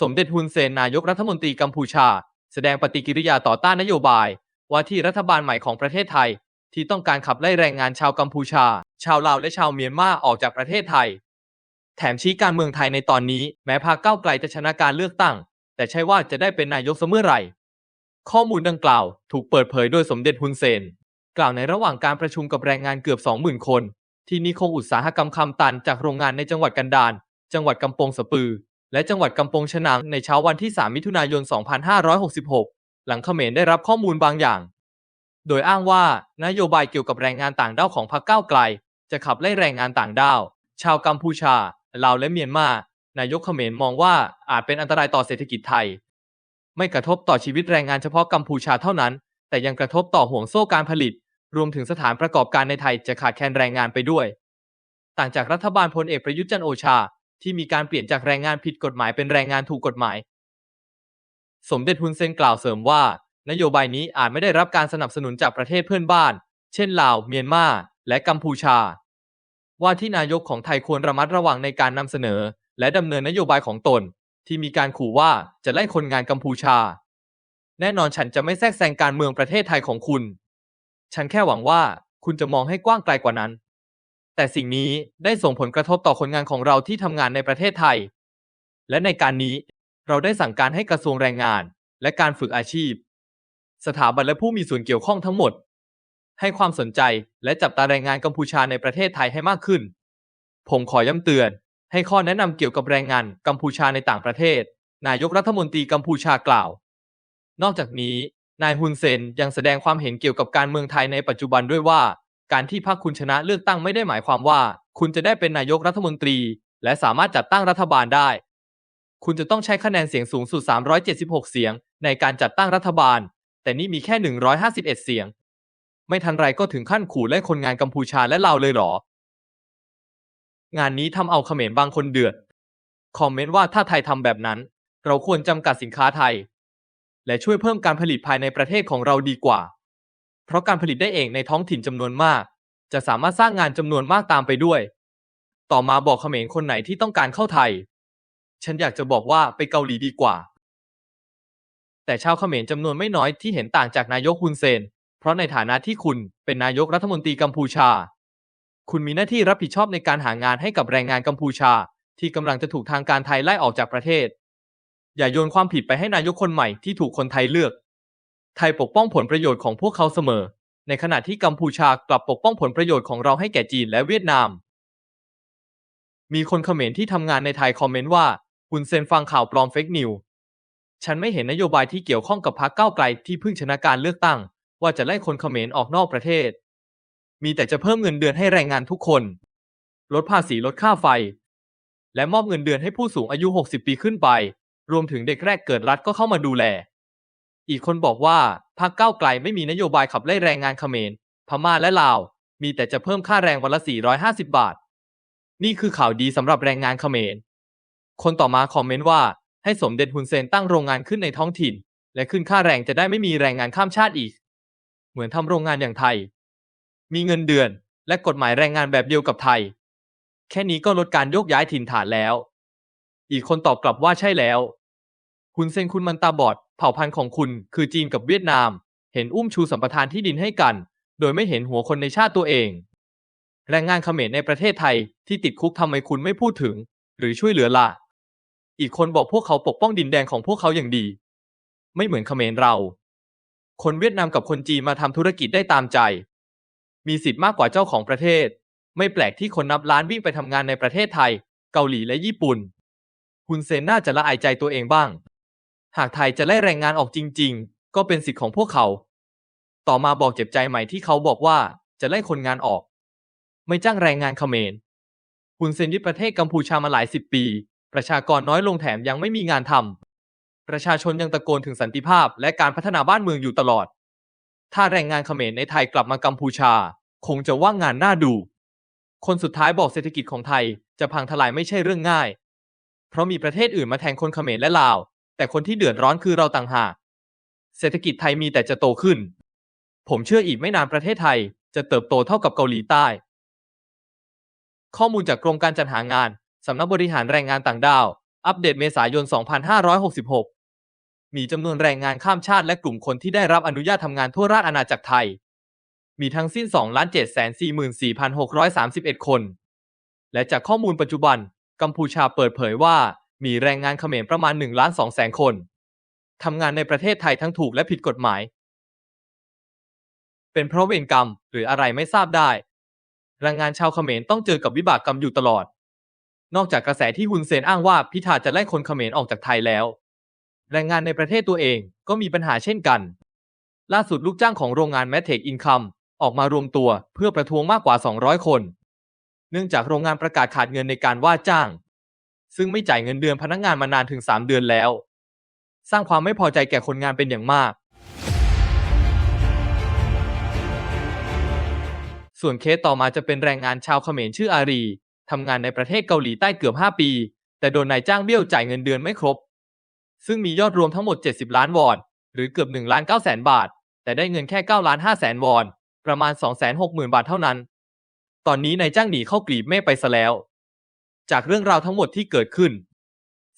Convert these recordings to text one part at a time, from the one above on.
สมเด็จฮุนเซนนายกรัฐมนตรีกัมพูชา แสดงปฏิกิริยาต่อต้านนโยบาย ว่าที่รัฐบาลใหม่ของประเทศไทย ที่ต้องการขับไล่แรงงานชาวกัมพูชา ชาวลาวและชาวเมียนมาออกจากประเทศไทย แถมชี้การเมืองไทยในตอนนี้แม้พรรคก้าวไกลจะชนะการเลือกตั้ง แต่ใช่ว่าจะได้เป็นนายกเสมอไหร่ ข้อมูลดังกล่าวถูกเปิดเผยโดยสมเด็จฮุนเซน กล่าวในระหว่างการประชุมกับแรงงานเกือบ 20,000 คน ที่นิคมอุตสาหกรรมคำตันจากโรงงานในจังหวัดกันดารจังหวัดกำปงสะปือ และจังหวัดกำปงฉนังในเช้าวันที่ 3 มิถุนายน 2566 หลังเขมรได้รับข้อมูลบางอย่าง โดยอ้างว่านโยบายเกี่ยวกับแรงงานต่างด้าวของพรรคก้าวไกล จะขับไล่แรงงานต่างด้าว ชาวกัมพูชา ลาวและเมียนมา นายกเขมรมองว่าอาจเป็นอันตรายต่อเศรษฐกิจไทย ไม่กระทบต่อชีวิตแรงงานเฉพาะกัมพูชาเท่านั้น แต่ยังกระทบต่อห่วงโซ่การผลิต รวมถึงสถานประกอบการในไทยจะขาดแคลนแรงงานไปด้วย ต่างจากรัฐบาลพลเอกประยุทธ์จันโอชา ที่มีการเปลี่ยนจากแรงงานผิดกฎหมายเป็นแรงงานถูกกฎหมาย สมเด็จฮุนเซนกล่าวเสริมว่า นโยบายนี้อาจไม่ได้รับการสนับสนุนจากประเทศเพื่อนบ้าน เช่นลาว เมียนมา และกัมพูชา ว่าที่นายกของไทยควรระมัดระวังในการนำเสนอ และดำเนินนโยบายของตน ที่มีการขู่ว่าจะไล่คนงานกัมพูชา แน่นอนฉันจะไม่แทรกแซงการเมืองประเทศไทยของคุณ ฉันแค่หวังว่าคุณจะมองให้กว้างไกลกว่านั้น แต่สิ่งนี้ได้ส่งผลกระทบต่อคนงานของเราที่ทำงานในประเทศไทย และในการนี้เราได้สั่งการให้กระทรวงแรงงาน และการฝึกอาชีพ สถาบันและผู้มีส่วนเกี่ยวข้องทั้งหมด ให้ความสนใจและจับตาแรงงานกัมพูชาในประเทศไทยให้มากขึ้น ผมขอย้ำเตือน ให้ข้อแนะนำเกี่ยวกับแรงงานกัมพูชาในต่างประเทศ นายกรัฐมนตรีกัมพูชากล่าว นอกจากนี้ นายฮุนเซนยังแสดงความเห็นเกี่ยวกับการเมืองไทยในปัจจุบันด้วยว่า การที่พรรคคุณชนะเลือกตั้งไม่ได้หมายความว่า คุณจะได้เป็นนายกรัฐมนตรี และสามารถจัดตั้งรัฐบาลได้ คุณจะต้องใช้คะแนนเสียงสูงสุด 376 เสียง ในการจัดตั้งรัฐบาล แต่นี่มีแค่ 151 เสียง ไม่ทันไรก็ถึงขั้นขู่ไล่คนงานกัมพูชาและลาวเลยเหรอ งานนี้ทำเอาเขมรบางคนเดือด คอมเมนต์ว่าถ้าไทยทำแบบนั้น เราควรจำกัดสินค้าไทย และช่วยเพิ่มการผลิตภายในประเทศของเราดีกว่า ราะการผลิตได้เองในท้องถิ่นจำนวนมาก จะสามารถสร้างงานจำนวนมากตามไปด้วย ต่อมาบอกเขมรคนไหนที่ต้องการเข้าไทย ฉันอยากจะบอกว่าไปเกาหลีดีกว่า แต่ชาวเขมรจำนวนไม่น้อยที่เห็นต่างจากนายกฮุนเซน เพราะในฐานะที่คุณเป็นนายกรัฐมนตรีกัมพูชา คุณมีหน้าที่รับผิดชอบในการหางานให้กับแรงงานกัมพูชา ที่กำลังจะถูกทางการไทยไล่ออกจากประเทศ อย่าโยนความผิดไปให้นายกคนใหม่ที่ถูกคนไทยเลือก ไทยปกป้องผลประโยชน์ของพวกเขาเสมอ ในขณะที่กัมพูชากลับปกป้องผลประโยชน์ของเราให้แก่จีนและเวียดนาม มีคนเขมรที่ทำงานในไทยคอมเมนต์ว่าฮุนเซนฟังข่าวปลอมเฟกนิวฉันไม่เห็นนโยบายที่เกี่ยวข้องกับพรรคก้าวไกลที่เพิ่งชนะการเลือกตั้ง ว่าจะไล่คนเขมรออกนอกประเทศ มีแต่จะเพิ่มเงินเดือนให้แรงงานทุกคน ลดภาษีลดค่าไฟ และมอบเงินเดือนให้ผู้สูงอายุ 60 ปีขึ้นไป รวมถึงเด็กแรกเกิดรัฐก็เข้ามาดูแล อีกคนบอกว่าพรรคก้าวไกลไม่มีนโยบายขับไล่แรงงานเขมร พม่าและลาว มีแต่จะเพิ่มค่าแรงวันละ 450 บาท นี่คือข่าวดีสำหรับแรงงานเขมร คนต่อมาคอมเมนต์ว่าให้สมเด็จฮุนเซนตั้งโรงงานขึ้นในท้องถิ่น และขึ้นค่าแรงจะได้ไม่มีแรงงานข้ามชาติอีก เหมือนทำโรงงานอย่างไทย มีเงินเดือนและกฎหมายแรงงานแบบเดียวกับไทย แค่นี้ก็ลดการโยกย้ายถิ่นฐานแล้ว อีกคนตอบกลับว่าใช่แล้วฮุนเซนคุณมันตาบอด ผ่าพันธุ์ของคุณคือจีนกับเวียดนาม เห็นอุ้มชูสัมปทานที่ดินให้กัน โดยไม่เห็นหัวคนในชาติตัวเอง แรงงานเขมรในประเทศไทยที่ติดคุกทำไมคุณไม่พูดถึง หรือช่วยเหลือล่ะ อีกคนบอกพวกเขาปกป้องดินแดนของพวกเขาอย่างดี ไม่เหมือนเขมรเรา คนเวียดนามกับคนจีนมาทำธุรกิจได้ตามใจ มีสิทธิ์มากกว่าเจ้าของประเทศ ไม่แปลกที่คนนับล้านวิ่งไปทำงานในประเทศไทย เกาหลีและญี่ปุ่นฮุนเซนน่าจะละอายใจตัวเองบ้าง หากไทยจะไล่แรงงานออกจริง ๆ ก็เป็นสิทธิ์ของพวกเขา ต่อมาบอกเจ็บใจใหม่ที่เขาบอกว่าจะไล่คนงานออก ไม่จ้างแรงงานเขมรฮุนเซนยึดประเทศกัมพูชามาหลายสิบปี ประชากรน้อยลงแถมยังไม่มีงานทำประชาชนยังตะโกนถึงสันติภาพและการพัฒนาบ้านเมืองอยู่ตลอด ถ้าแรงงานเขมรในไทยกลับมากัมพูชา คงจะว่างงานน่าดู คนสุดท้ายบอกเศรษฐกิจของไทยจะพังทลายไม่ใช่เรื่องง่าย เพราะมีประเทศอื่นมาแทนคนเขมรและลาว แต่คนที่เดือดร้อนคือเราต่างหากเศรษฐกิจไทยมีแต่จะโตขึ้น ผมเชื่ออีกไม่นานประเทศไทย จะเติบโตเท่ากับเกาหลีใต้ ข้อมูลจากกรมการจัดหางาน สำนักบริหารแรงงานต่างด้าว อัปเดตเมษายน 2566 มีจำนวนแรงงานข้ามชาติและกลุ่มคนที่ได้รับอนุญาตทำงานทั่วราชอาณาจักรไทย มีทั้งสิ้น 2,744,631 คน และจากข้อมูลปัจจุบัน กัมพูชาเปิดเผยว่า มีแรงงานเขมรประมาณ1ล้าน2แสนคนทำงานในประเทศไทยทั้งถูกและผิดกฎหมาย เป็นเพราะเวรกรรมหรืออะไรไม่ทราบได้ แรงงานชาวเขมรต้องเจอกับวิบากกรรมอยู่ตลอด นอกจากกระแสที่ฮุนเซนอ้างว่าพิธาจะไล่คนเขมรออกจากไทยแล้ว แรงงานในประเทศตัวเองก็มีปัญหาเช่นกัน ล่าสุดลูกจ้างของโรงงานแมทเทคอินคัมออกมารวมตัวเพื่อประท้วงมากกว่า 200 คน เนื่องจากโรงงานประกาศขาดเงินในการว่าจ้าง ซึ่งไม่จ่ายเงินเดือนพนักงานมานานถึง 3 เดือนแล้ว สร้างความไม่พอใจแก่คนงานเป็นอย่างมาก ส่วนเคสต่อมาจะเป็นแรงงานชาวเขมรชื่ออารีทำงานในประเทศเกาหลีใต้เกือบ 5 ปี แต่โดนนายจ้างเบี้ยวจ่ายเงินเดือนไม่ครบ ซึ่งมียอดรวมทั้งหมด 70 ล้านวอน หรือเกือบ1ล้าน9แสนบาท แต่ได้เงินแค่9ล้าน5แสนวอน ประมาณ 260,000 บาทเท่านั้น ตอนนี้นายจ้างหนีเข้ากลีบเมฆไปซะแล้ว จากเรื่องราวทั้งหมดที่เกิดขึ้น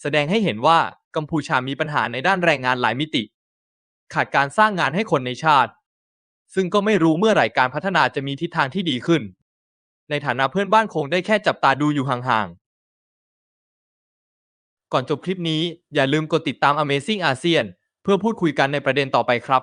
แสดงให้เห็นว่ากัมพูชามีปัญหาในด้านแรงงานหลายมิติ ขาดการสร้างงานให้คนในชาติ ซึ่งก็ไม่รู้เมื่อไหร่การพัฒนาจะมีทิศทางที่ดีขึ้น ในฐานะเพื่อนบ้านคงได้แค่จับตาดูอยู่ห่างๆ ก่อนจบคลิปนี้อย่าลืมกดติดตาม Amazing ASEAN เพื่อพูดคุยกันในประเด็นต่อไปครับ